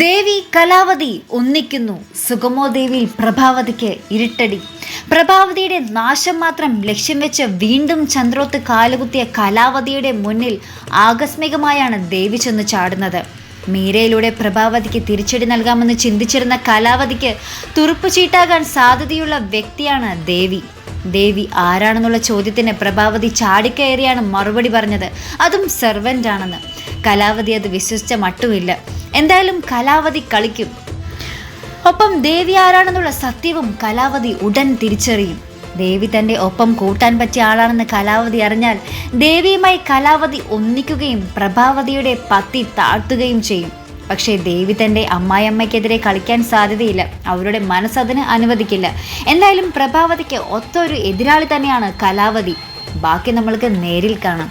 ദേവി കലാവതി ഒന്നിക്കുന്നു. സുഗമോ ദേവിയിൽ പ്രഭാവതിക്ക് ഇരുട്ടടി. പ്രഭാവതിയുടെ നാശം മാത്രം ലക്ഷ്യം വെച്ച് വീണ്ടും ചന്ദ്രോത്ത് കാലുകുത്തിയ കലാവതിയുടെ മുന്നിൽ ആകസ്മികമായാണ് ദേവി ചെന്ന് ചാടുന്നത്. മീരയിലൂടെ പ്രഭാവതിക്ക് തിരിച്ചടി നൽകാമെന്ന് ചിന്തിച്ചിരുന്ന കലാവതിക്ക് തുറുപ്പ് ചീട്ടാകാൻ സാധ്യതയുള്ള വ്യക്തിയാണ് ദേവി. ദേവി ആരാണെന്നുള്ള ചോദ്യത്തിന് പ്രഭാവതി ചാടിക്കയറിയാണ് മറുപടി പറഞ്ഞത്. അതും സെർവന്റ് ആണെന്ന് കലാവതി അത് വിശ്വസിച്ച മട്ടുമില്ല. എന്തായാലും കലാവതി കളിക്കും. ഒപ്പം ദേവി ആരാണെന്നുള്ള സത്യവും കലാവതി ഉടൻ തിരിച്ചറിയും. ദേവി തന്റെ ഒപ്പം കൂട്ടാൻ പറ്റിയ ആളാണെന്ന് കലാവതി അറിഞ്ഞാൽ ദേവിയുമായി കലാവതി ഒന്നിക്കുകയും പ്രഭാവതിയുടെ പത്തി താഴ്ത്തുകയും ചെയ്യും. പക്ഷേ ദേവി തന്റെ അമ്മായിയമ്മയ്ക്കെതിരെ കളിക്കാൻ സാധ്യതയില്ല. അവരുടെ മനസ്സതിന് അനുവദിക്കില്ല. എന്തായാലും പ്രഭാവതിക്ക് ഒത്തൊരു എതിരാളി തന്നെയാണ് കലാവതി. ബാക്കി നമ്മൾക്ക് നേരിൽ കാണാം.